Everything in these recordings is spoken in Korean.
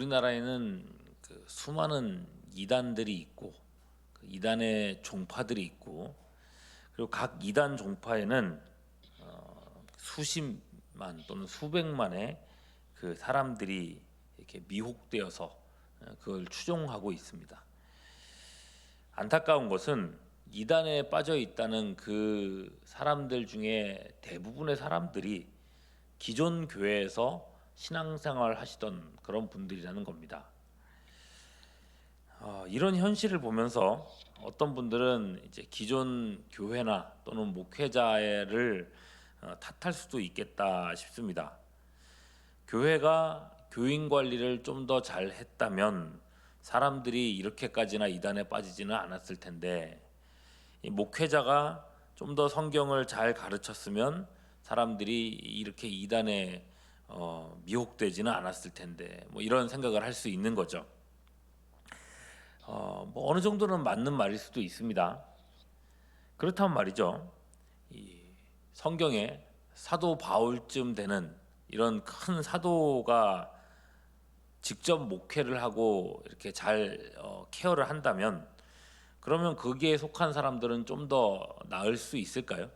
우리나라에는 그 수많은 이단들이 있고 그 이단의 종파들이 있고 그리고 각 이단 종파에는 어, 수십만 또는 수백만의 그 사람들이 이렇게 미혹되어서 어, 그걸 추종하고 있습니다. 안타까운 것은 이단에 빠져 있다는 그 사람들 중에 대부분의 사람들이 기존 교회에서 신앙생활 하시던 그런 분들이라는 겁니다. 어, 이런 현실을 보면서 어떤 분들은 이제 기존 교회나 또는 목회자를 어, 탓할 수도 있겠다 싶습니다. 교회가 교인 관리를 좀 더 잘 했다면 사람들이 이렇게까지나 이단에 빠지지는 않았을 텐데 이 목회자가 좀 더 성경을 잘 가르쳤으면 사람들이 이렇게 이단에 어, 미혹되지는 않았을 텐데 뭐 이런 생각을 할 수 있는 거죠. 어, 뭐 어느 정도는 맞는 말일 수도 있습니다. 그렇다면 말이죠. 이 성경에 사도 바울쯤 되는 이런 큰 사도가 직접 목회를 하고 이렇게 잘 어, 케어를 한다면 그러면 거기에 속한 사람들은 좀 더 나을 수 있을까요?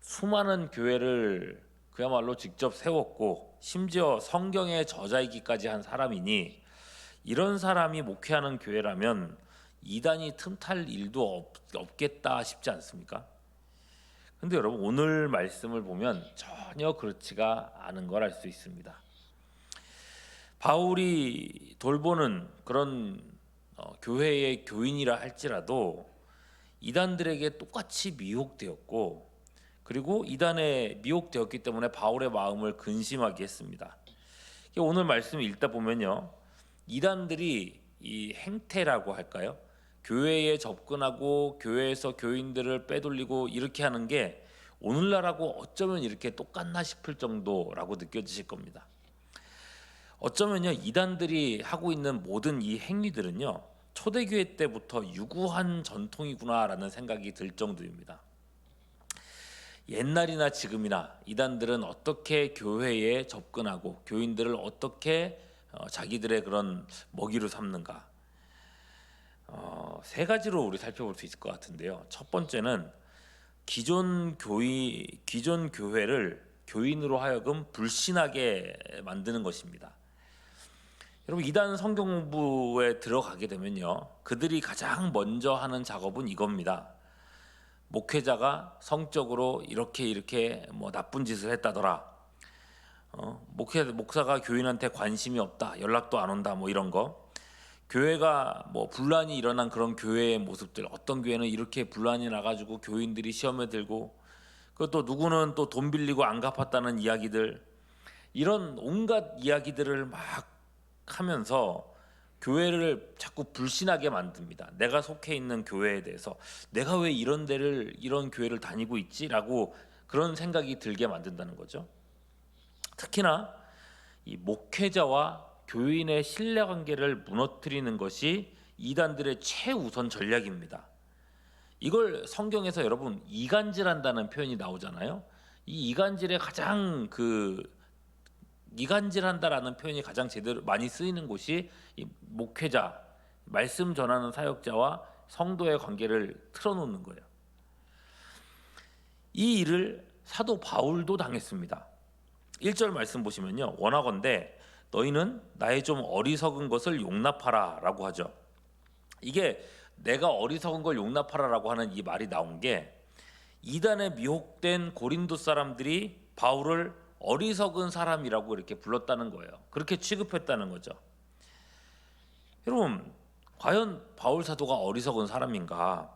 수많은 교회를 그야말로 직접 세웠고 심지어 성경의 저자이기까지 한 사람이니 이런 사람이 목회하는 교회라면 이단이 틈탈 일도 없, 없겠다 싶지 않습니까? 근데 여러분 오늘 말씀을 보면 전혀 그렇지가 않은 걸 알 수 있습니다. 바울이 돌보는 그런 어, 교회의 교인이라 할지라도 이단들에게 똑같이 미혹되었고 그리고 이단에 미혹되었기 때문에 바울의 마음을 근심하게 했습니다. 오늘 말씀 읽다 보면요, 이단들이 이 행태라고 할까요? 교회에 접근하고 교회에서 교인들을 빼돌리고 이렇게 하는 게 오늘날하고 어쩌면 이렇게 똑같나 싶을 정도라고 느껴지실 겁니다. 어쩌면요 이단들이 하고 있는 모든 이 행위들은요 초대교회 때부터 유구한 전통이구나라는 생각이 들 정도입니다. 옛날이나 지금이나 이단들은 어떻게 교회에 접근하고 교인들을 어떻게 어, 자기들의 그런 먹이로 삼는가 어, 세 가지로 우리 살펴볼 수 있을 것 같은데요. 첫 번째는 기존 교회 기존 교회를 교인으로 하여금 불신하게 만드는 것입니다. 여러분 이단 성경 공부에 들어가게 되면요. 그들이 가장 먼저 하는 작업은 이겁니다. 목회자가 성적으로 이렇게 이렇게 뭐 나쁜 짓을 했다더라. 어, 목회 목사가 교인한테 관심이 없다. 연락도 안 온다. 뭐 이런 거. 교회가 뭐 분란이 일어난 그런 교회의 모습들 어떤 교회는 이렇게 분란이 나가지고 교인들이 시험에 들고 그것도 누구는 또 돈 빌리고 안 갚았다는 이야기들 이런 온갖 이야기들을 막 하면서 교회를 자꾸 불신하게 만듭니다. 내가 속해 있는 교회에 대해서 내가 왜 이런 데를 이런 교회를 다니고 있지라고 그런 생각이 들게 만든다는 거죠. 특히나 이 목회자와 교인의 신뢰 관계를 무너뜨리는 것이 이단들의 최우선 전략입니다. 이걸 성경에서 여러분 이간질한다는 표현이 나오잖아요. 이 이간질의 가장 그 이간질한다라는 표현이 가장 제대로 많이 쓰이는 곳이 이 목회자, 말씀 전하는 사역자와 성도의 관계를 틀어놓는 거예요. 이 일을 사도 바울도 당했습니다. 1절 말씀 보시면요. 원하건대 너희는 나의 좀 어리석은 것을 용납하라라고 하죠. 이게 내가 어리석은 걸 용납하라라고 하는 이 말이 나온 게 이단에 미혹된 고린도 사람들이 바울을 어리석은 사람이라고 이렇게 불렀다는 거예요. 그렇게 취급했다는 거죠. 여러분, 과연 바울 사도가 어리석은 사람인가?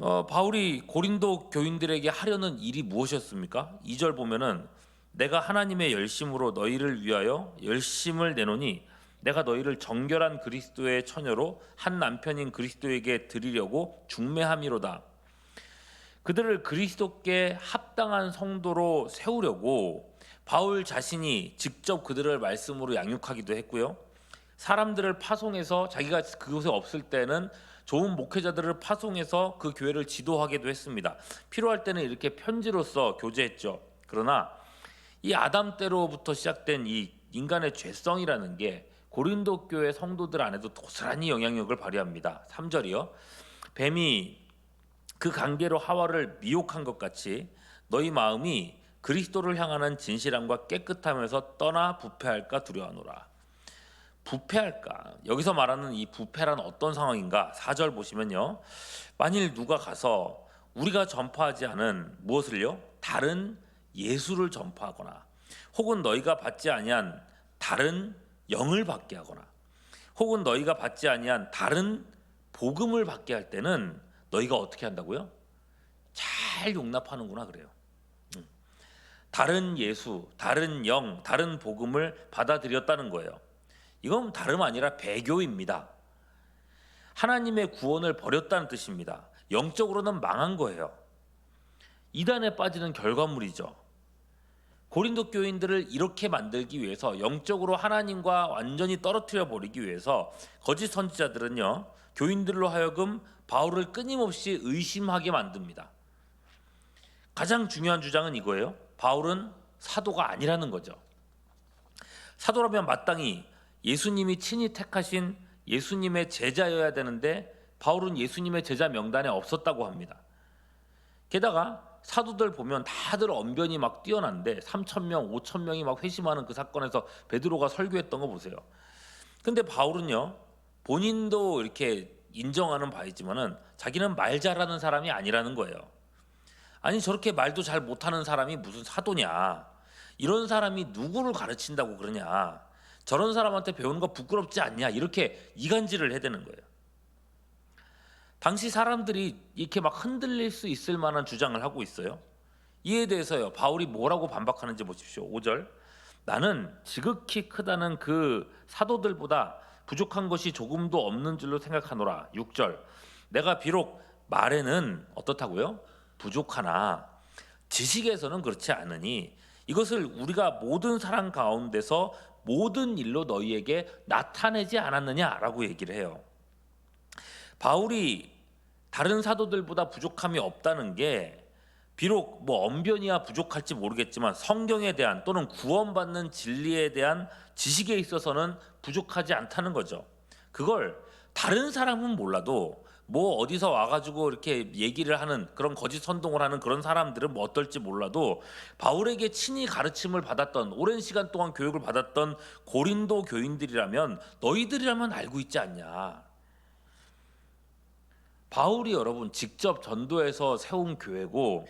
어, 바울이 고린도 교인들에게 하려는 일이 무엇이었습니까? 2절 보면은 내가 하나님의 열심으로 너희를 위하여 열심을 내노니 내가 너희를 정결한 그리스도의 처녀로 한 남편인 그리스도에게 드리려고 중매함이로다. 그들을 그리스도께 합당한 성도로 세우려고 바울 자신이 직접 그들을 말씀으로 양육하기도 했고요. 사람들을 파송해서 자기가 그곳에 없을 때는 좋은 목회자들을 파송해서 그 교회를 지도하기도 했습니다. 필요할 때는 이렇게 편지로서 교제했죠. 그러나 이 아담 때로부터 시작된 이 인간의 죄성이라는 게 고린도 교회 성도들 안에도 고스란히 영향력을 발휘합니다. 3절이요. 뱀이 그 관계로 하와를 미혹한 것 같이 너희 마음이 그리스도를 향하는 진실함과 깨끗함에서 떠나 부패할까 두려워하노라. 부패할까? 여기서 말하는 이 부패란 어떤 상황인가? 4절 보시면요. 만일 누가 가서 우리가 전파하지 않은 무엇을요? 다른 예수를 전파하거나 혹은 너희가 받지 아니한 다른 영을 받게 하거나 혹은 너희가 받지 아니한 다른 복음을 받게 할 때는 너희가 어떻게 한다고요? 잘 용납하는구나 그래요. 음. 다른 예수, 다른 영, 다른 복음을 받아들였다는 거예요. 이건 다름 아니라 배교입니다. 하나님의 구원을 버렸다는 뜻입니다. 영적으로는 망한 거예요. 이단에 빠지는 결과물이죠. 고린도 교인들을 이렇게 만들기 위해서 영적으로 하나님과 완전히 떨어뜨려 버리기 위해서 거짓 선지자들은요 교인들로 하여금 바울을 끊임없이 의심하게 만듭니다. 가장 중요한 주장은 이거예요. 바울은 사도가 아니라는 거죠. 사도라면 마땅히 예수님이 친히 택하신 예수님의 제자여야 되는데 바울은 예수님의 제자 명단에 없었다고 합니다. 게다가 사도들 보면 다들 언변이 막 뛰어난데 3천 명, 5천 명이 막 회심하는 그 사건에서 베드로가 설교했던 거 보세요. 근데 바울은요 본인도 이렇게 인정하는 바이지만은 자기는 말 잘하는 사람이 아니라는 거예요. 아니 저렇게 말도 잘 못하는 사람이 무슨 사도냐? 이런 사람이 누구를 가르친다고 그러냐? 저런 사람한테 배우는 거 부끄럽지 않냐? 이렇게 이간질을 해대는 거예요. 당시 사람들이 이렇게 막 흔들릴 수 있을 만한 주장을 하고 있어요. 이에 대해서요. 바울이 뭐라고 반박하는지 보십시오. 5절. 나는 지극히 크다는 그 사도들보다 부족한 것이 조금도 없는 줄로 생각하노라. 6절. 내가 비록 말에는 어떻다고요? 부족하나 지식에서는 그렇지 않으니 이것을 우리가 모든 사람 가운데서 모든 일로 너희에게 나타내지 않았느냐라고 얘기를 해요. 바울이 다른 사도들보다 부족함이 없다는 게 비록 뭐 언변이야 부족할지 모르겠지만 성경에 대한 또는 구원받는 진리에 대한 지식에 있어서는 부족하지 않다는 거죠. 그걸 다른 사람은 몰라도 뭐 어디서 와가지고 이렇게 얘기를 하는 그런 거짓 선동을 하는 그런 사람들은 뭐 어떨지 몰라도 바울에게 친히 가르침을 받았던 오랜 시간 동안 교육을 받았던 고린도 교인들이라면 너희들이라면 알고 있지 않냐. 바울이 여러분 직접 전도해서 세운 교회고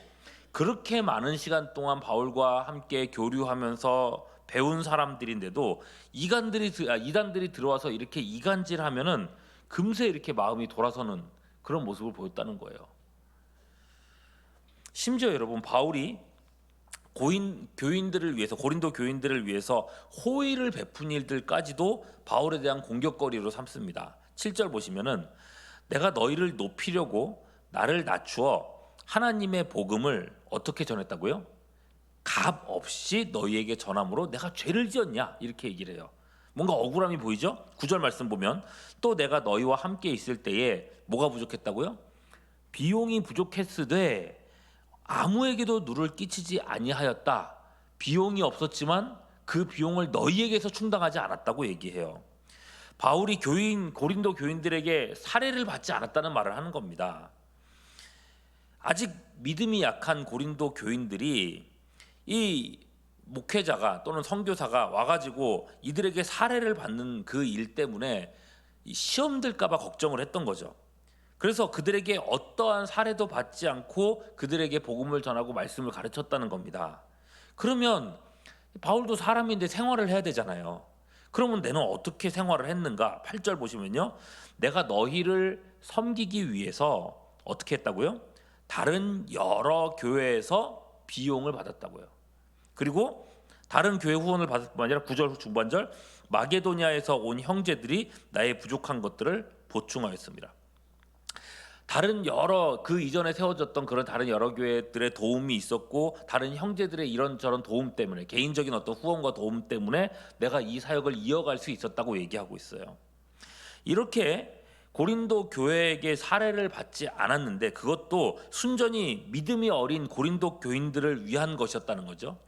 그렇게 많은 시간 동안 바울과 함께 교류하면서 배운 사람들인데도 이간들이 아, 이단들이 들어와서 이렇게 이간질하면은 금세 이렇게 마음이 돌아서는 그런 모습을 보였다는 거예요. 심지어 여러분 바울이 고인 교인들을 위해서 고린도 교인들을 위해서 호의를 베푼 일들까지도 바울에 대한 공격거리로 삼습니다. 7절 보시면은 내가 너희를 높이려고 나를 낮추어 하나님의 복음을 어떻게 전했다고요? 값 없이 너희에게 전함으로 내가 죄를 지었냐 이렇게 얘기를 해요. 뭔가 억울함이 보이죠? 구절 말씀 보면 또 내가 너희와 함께 있을 때에 뭐가 부족했다고요? 비용이 부족했으되 아무에게도 누를 끼치지 아니하였다. 비용이 없었지만 그 비용을 너희에게서 충당하지 않았다고 얘기해요. 바울이 교인 고린도 교인들에게 사례를 받지 않았다는 말을 하는 겁니다. 아직 믿음이 약한 고린도 교인들이 이 목회자가 또는 선교사가 와가지고 이들에게 사례를 받는 그 일 때문에 시험 들까봐 걱정을 했던 거죠. 그래서 그들에게 어떠한 사례도 받지 않고 그들에게 복음을 전하고 말씀을 가르쳤다는 겁니다. 그러면 바울도 사람인데 생활을 해야 되잖아요. 그러면 내는 어떻게 생활을 했는가? 8절 보시면요. 내가 너희를 섬기기 위해서 어떻게 했다고요? 다른 여러 교회에서 비용을 받았다고요. 그리고 다른 교회 후원을 받을 뿐 아니라 9절 중반절 마게도니아에서 온 형제들이 나의 부족한 것들을 보충하였습니다. 다른 여러 그 이전에 세워졌던 그런 다른 여러 교회들의 도움이 있었고 다른 형제들의 이런저런 도움 때문에 개인적인 어떤 후원과 도움 때문에 내가 이 사역을 이어갈 수 있었다고 얘기하고 있어요. 이렇게 고린도 교회에게 사례를 받지 않았는데 그것도 순전히 믿음이 어린 고린도 교인들을 위한 것이었다는 거죠.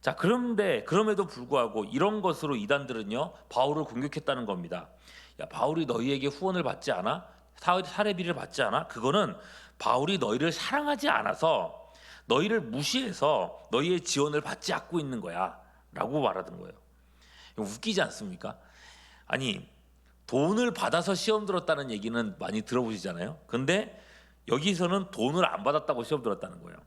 자, 그런데 그럼에도 불구하고 이런 것으로 이단들은요 바울을 공격했다는 겁니다. 야, 바울이 너희에게 후원을 받지 않아? 사- 사례비를 받지 않아? 그거는 바울이 너희를 사랑하지 않아서 너희를 무시해서 너희의 지원을 받지 않고 있는 거야라고 말하던 거예요. 웃기지 않습니까? 아니 돈을 받아서 시험 들었다는 얘기는 많이 들어보시잖아요. 근데 여기서는 돈을 안 받았다고 시험 들었다는 거예요.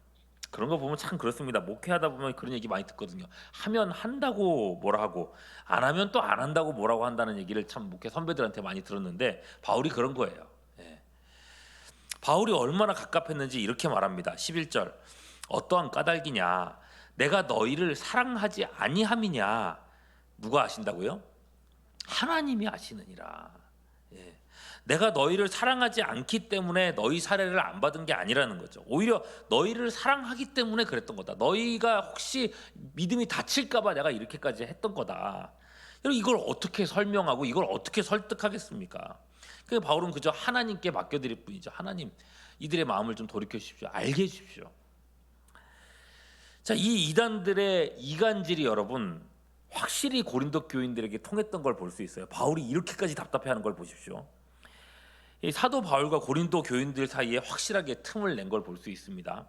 그런 거 보면 참 그렇습니다. 목회하다 보면 그런 얘기 많이 듣거든요. 하면 한다고 뭐라 하고 안 하면 또 안 한다고 뭐라고 한다는 얘기를 참 목회 선배들한테 많이 들었는데 바울이 그런 거예요. 예. 바울이 얼마나 갑갑했는지 이렇게 말합니다. 11절. 어떠한 까닭이냐? 내가 너희를 사랑하지 아니함이냐? 누가 아신다고요? 하나님이 아시느니라. 예. 내가 너희를 사랑하지 않기 때문에 너희 사례를 안 받은 게 아니라는 거죠. 오히려 너희를 사랑하기 때문에 그랬던 거다. 너희가 혹시 믿음이 다칠까봐 내가 이렇게까지 했던 거다. 이걸 어떻게 설명하고 이걸 어떻게 설득하겠습니까? 그 바울은 그저 하나님께 맡겨드릴 뿐이죠. 하나님 이들의 마음을 좀 돌이켜 주십시오. 알게 해 주십시오. 자, 이 이단들의 이간질이 여러분 확실히 고린도 교인들에게 통했던 걸 볼 수 있어요. 바울이 이렇게까지 답답해하는 걸 보십시오. 이 사도 바울과 고린도 교인들 사이에 확실하게 틈을 낸 걸 볼 수 있습니다.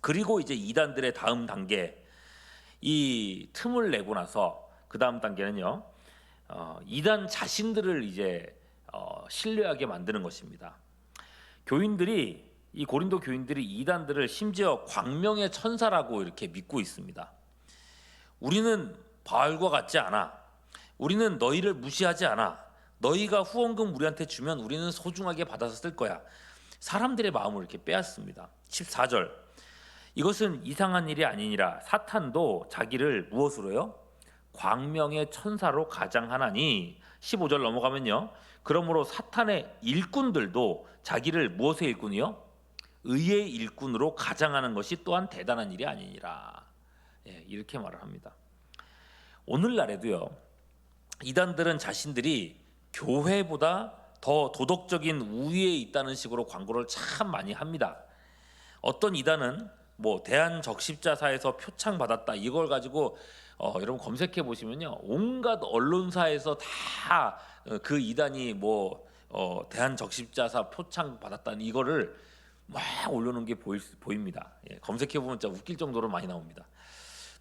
그리고 이제 이단들의 다음 단계 이 틈을 내고 나서 그 다음 단계는요 어, 이단 자신들을 이제 어, 신뢰하게 만드는 것입니다. 교인들이 이 고린도 교인들이 이단들을 심지어 광명의 천사라고 이렇게 믿고 있습니다. 우리는 바알과 같지 않아. 우리는 너희를 무시하지 않아. 너희가 후원금 우리한테 주면 우리는 소중하게 받아서 쓸 거야. 사람들의 마음을 이렇게 빼앗습니다. 14절. 이것은 이상한 일이 아니니라. 사탄도 자기를 무엇으로요? 광명의 천사로 가장하나니 15절 넘어가면요. 그러므로 사탄의 일꾼들도 자기를 무엇의 일꾼이요? 의의 일꾼으로 가장하는 것이 또한 대단한 일이 아니니라. 예, 이렇게 말을 합니다. 오늘날에도요. 이단들은 자신들이 교회보다 더 도덕적인 우위에 있다는 식으로 광고를 참 많이 합니다. 어떤 이단은 뭐 대한 적십자사에서 표창 받았다 이걸 가지고 어, 여러분 검색해 보시면요 온갖 언론사에서 다 그 이단이 뭐 어, 대한 적십자사 표창 받았다는 이거를 막 올려놓은 게 보일, 수- 보입니다. 예, 검색해 보면 진짜 웃길 정도로 많이 나옵니다.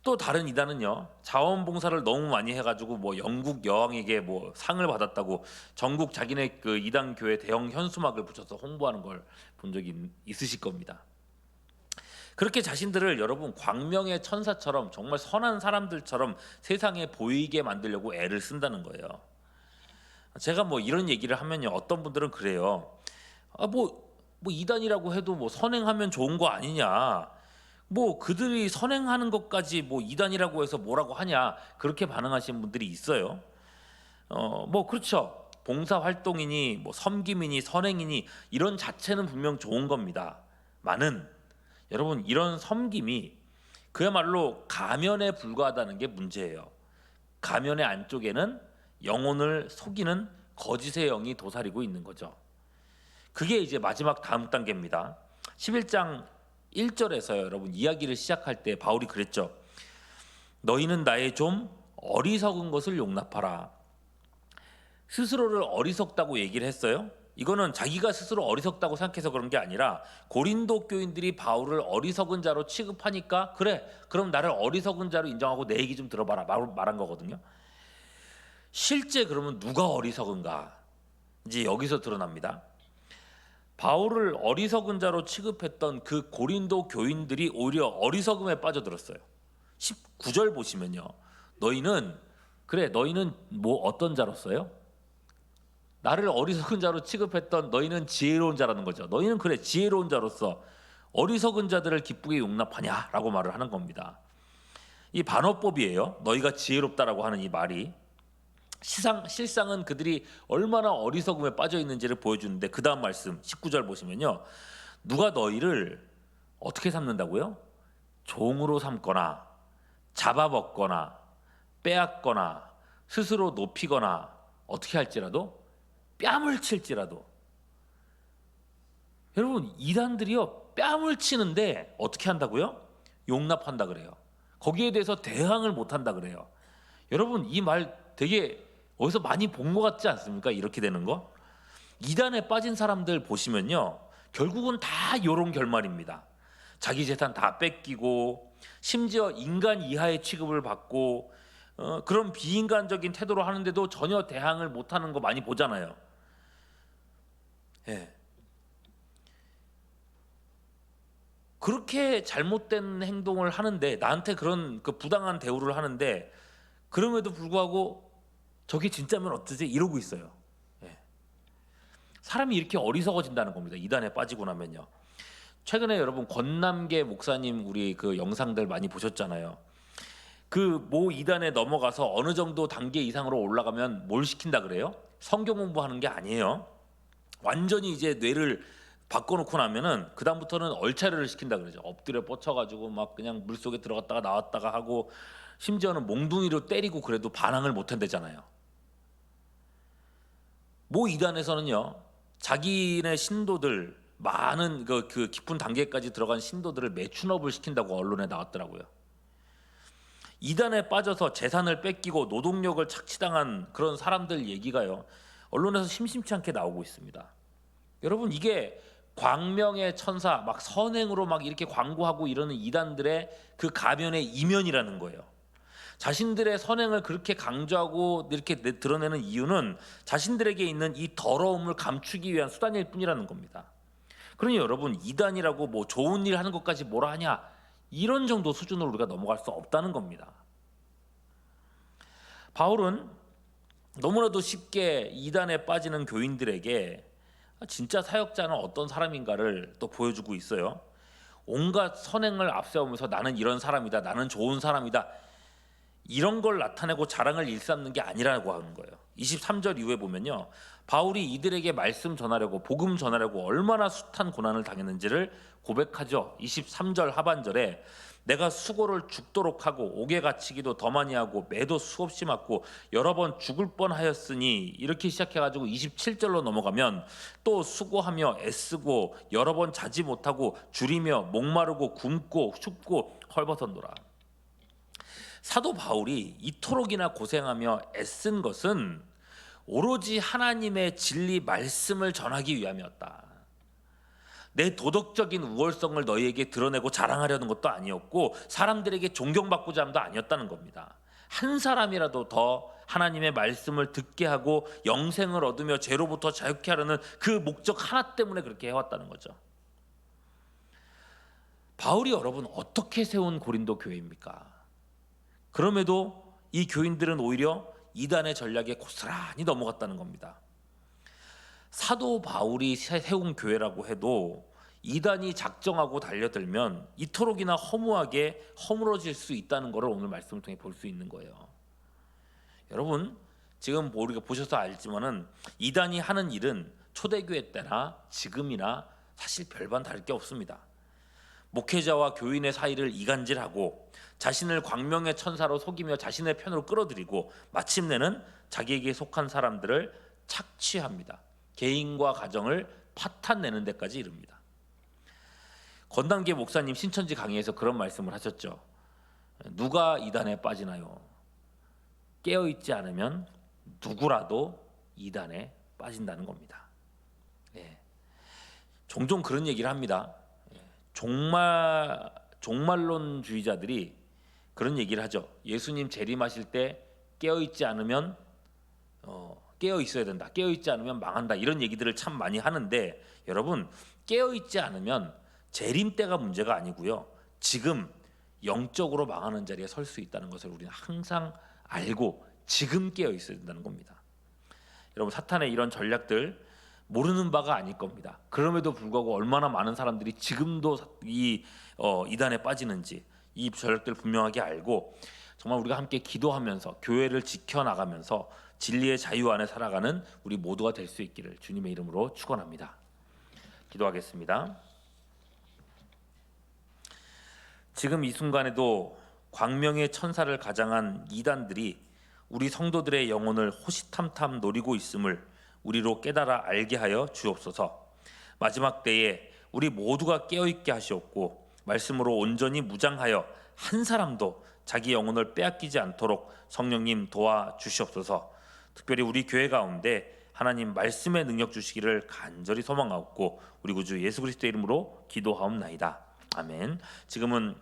또 다른 이단은요 자원봉사를 너무 많이 해가지고 뭐 영국 여왕에게 뭐 상을 받았다고 전국 자기네 그 이단 교회 대형 현수막을 붙여서 홍보하는 걸 본 적이 있- 있으실 겁니다. 그렇게 자신들을 여러분 광명의 천사처럼 정말 선한 사람들처럼 세상에 보이게 만들려고 애를 쓴다는 거예요. 제가 뭐 이런 얘기를 하면요 어떤 분들은 그래요. 아뭐 뭐 이단이라고 해도 뭐 선행하면 좋은 거 아니냐. 뭐 그들이 선행하는 것까지 뭐 이단이라고 해서 뭐라고 하냐 그렇게 반응하시는 분들이 있어요. 어 뭐 그렇죠. 봉사 활동이니 뭐 섬김이니 선행이니 이런 자체는 분명 좋은 겁니다. 많은 여러분 이런 섬김이 그야말로 가면에 불과하다는 게 문제예요. 가면의 안쪽에는 영혼을 속이는 거짓의 영이 도사리고 있는 거죠. 그게 이제 마지막 다음 단계입니다. 11장 1절에서요. 여러분 이야기를 시작할 때 바울이 그랬죠. 너희는 나의 좀 어리석은 것을 용납하라. 스스로를 어리석다고 얘기를 했어요. 이거는 자기가 스스로 어리석다고 생각해서 그런 게 아니라 고린도 교인들이 바울을 어리석은 자로 취급하니까 그래 그럼 나를 어리석은 자로 인정하고 내 얘기 좀 들어봐라 말, 말한 거거든요. 실제 그러면 누가 어리석은가 이제 여기서 드러납니다. 바울을 어리석은 자로 취급했던 그 고린도 교인들이 오히려 어리석음에 빠져들었어요. 19절 보시면요. 너희는 그래 너희는 뭐 어떤 자로서요? 나를 어리석은 자로 취급했던 너희는 지혜로운 자라는 거죠. 너희는 그래 지혜로운 자로서 어리석은 자들을 기쁘게 용납하냐라고 말을 하는 겁니다. 이 반어법이에요. 너희가 지혜롭다라고 하는 이 말이 시상 실상은 그들이 얼마나 어리석음에 빠져 있는지를 보여주는데 그 다음 말씀 19절 보시면요. 누가 너희를 어떻게 삼는다고요? 종으로 삼거나 잡아먹거나 빼앗거나 스스로 높이거나 어떻게 할지라도 뺨을 칠지라도 여러분 이단들이요 뺨을 치는데 어떻게 한다고요? 용납한다 그래요. 거기에 대해서 대항을 못 한다 그래요. 여러분 이 말 되게 어디서 많이 본 것 같지 않습니까? 이렇게 되는 거. 이단에 빠진 사람들 보시면요. 결국은 다 요런 결말입니다. 자기 재산 다 뺏기고 심지어 인간 이하의 취급을 받고 어, 그런 비인간적인 태도로 하는데도 전혀 대항을 못하는 거 많이 보잖아요. 예. 그렇게 잘못된 행동을 하는데 나한테 그런 그 부당한 대우를 하는데 그럼에도 불구하고 저게 진짜면 어쩌지 이러고 있어요. 예. 사람이 이렇게 어리석어진다는 겁니다. 이단에 빠지고 나면요. 최근에 여러분 권남계 목사님 우리 그 영상들 많이 보셨잖아요. 그 모 이단에 넘어가서 어느 정도 단계 이상으로 올라가면 뭘 시킨다 그래요? 성경 공부하는 게 아니에요. 완전히 이제 뇌를 바꿔놓고 나면은 그 다음부터는 얼차려를 시킨다 그러죠. 엎드려 뻗쳐가지고 막 그냥 물 속에 들어갔다가 나왔다가 하고 심지어는 몽둥이로 때리고 그래도 반항을 못 한대잖아요. 모 이단에서는요 자기네 신도들 많은 그, 그 깊은 단계까지 들어간 신도들을 매춘업을 시킨다고 언론에 나왔더라고요. 이단에 빠져서 재산을 뺏기고 노동력을 착취당한 그런 사람들 얘기가요 언론에서 심심치 않게 나오고 있습니다. 여러분 이게 광명의 천사 막 선행으로 막 이렇게 광고하고 이러는 이단들의 그 가면의 이면이라는 거예요. 자신들의 선행을 그렇게 강조하고 이렇게 내- 드러내는 이유는 자신들에게 있는 이 더러움을 감추기 위한 수단일 뿐이라는 겁니다. 그러니 여러분 이단이라고 뭐 좋은 일 하는 것까지 뭐라 하냐 이런 정도 수준으로 우리가 넘어갈 수 없다는 겁니다. 바울은 너무나도 쉽게 이단에 빠지는 교인들에게 진짜 사역자는 어떤 사람인가를 또 보여주고 있어요. 온갖 선행을 앞세우면서 나는 이런 사람이다, 나는 좋은 사람이다 이런 걸 나타내고 자랑을 일삼는 게 아니라고 하는 거예요. 23절 이후에 보면요. 바울이 이들에게 말씀 전하려고 복음 전하려고 얼마나 숱한 고난을 당했는지를 고백하죠. 23절 하반절에 내가 수고를 죽도록 하고 옥에 갇히기도 더 많이 하고 매도 수없이 맞고 여러 번 죽을 뻔하였으니 이렇게 시작해가지고 27절로 넘어가면 또 수고하며 애쓰고 여러 번 자지 못하고 줄이며 목마르고 굶고 춥고 헐벗었노라. 사도 바울이 이토록이나 고생하며 애쓴 것은 오로지 하나님의 진리 말씀을 전하기 위함이었다. 내 도덕적인 우월성을 너희에게 드러내고 자랑하려는 것도 아니었고 사람들에게 존경받고자 함도 아니었다는 겁니다. 한 사람이라도 더 하나님의 말씀을 듣게 하고 영생을 얻으며 죄로부터 자유케 하려는 그 목적 하나 때문에 그렇게 해왔다는 거죠. 바울이 여러분 어떻게 세운 고린도 교회입니까? 그럼에도 이 교인들은 오히려 이단의 전략에 고스란히 넘어갔다는 겁니다. 사도 바울이 세운 교회라고 해도 이단이 작정하고 달려들면 이토록이나 허무하게 허물어질 수 있다는 것을 오늘 말씀을 통해 볼 수 있는 거예요. 여러분 지금 우리가 보셔서 알지만은 이단이 하는 일은 초대교회 때나 지금이나 사실 별반 다를 게 없습니다. 목회자와 교인의 사이를 이간질하고 자신을 광명의 천사로 속이며 자신의 편으로 끌어들이고 마침내는 자기에게 속한 사람들을 착취합니다. 개인과 가정을 파탄내는 데까지 이릅니다. 건단계 목사님 신천지 강의에서 그런 말씀을 하셨죠. 누가 이단에 빠지나요? 깨어 있지 않으면 누구라도 이단에 빠진다는 겁니다. 예. 종종 그런 얘기를 합니다. 예. 종말 종말론주의자들이 그런 얘기를 하죠. 예수님 재림하실 때 깨어 있지 않으면 어, 깨어 있어야 된다. 깨어 있지 않으면 망한다. 이런 얘기들을 참 많이 하는데 여러분 깨어 있지 않으면 재림 때가 문제가 아니고요. 지금 영적으로 망하는 자리에 설 수 있다는 것을 우리는 항상 알고 지금 깨어 있어야 된다는 겁니다. 여러분 사탄의 이런 전략들 모르는 바가 아닐 겁니다. 그럼에도 불구하고 얼마나 많은 사람들이 지금도 이 어, 이단에 빠지는지 이 전략들 분명하게 알고 정말 우리가 함께 기도하면서 교회를 지켜 나가면서 진리의 자유 안에 살아가는 우리 모두가 될 수 있기를 주님의 이름으로 축원합니다. 기도하겠습니다. 지금 이 순간에도 광명의 천사를 가장한 이단들이 우리 성도들의 영혼을 호시탐탐 노리고 있음을 우리로 깨달아 알게 하여 주옵소서. 마지막 때에 우리 모두가 깨어 있게 하시옵고 말씀으로 온전히 무장하여 한 사람도 자기 영혼을 빼앗기지 않도록 성령님 도와 주시옵소서. 특별히 우리 교회 가운데 하나님 말씀의 능력 주시기를 간절히 소망하고 우리 구주 예수 그리스도의 이름으로 기도하옵나이다. 아멘. 지금은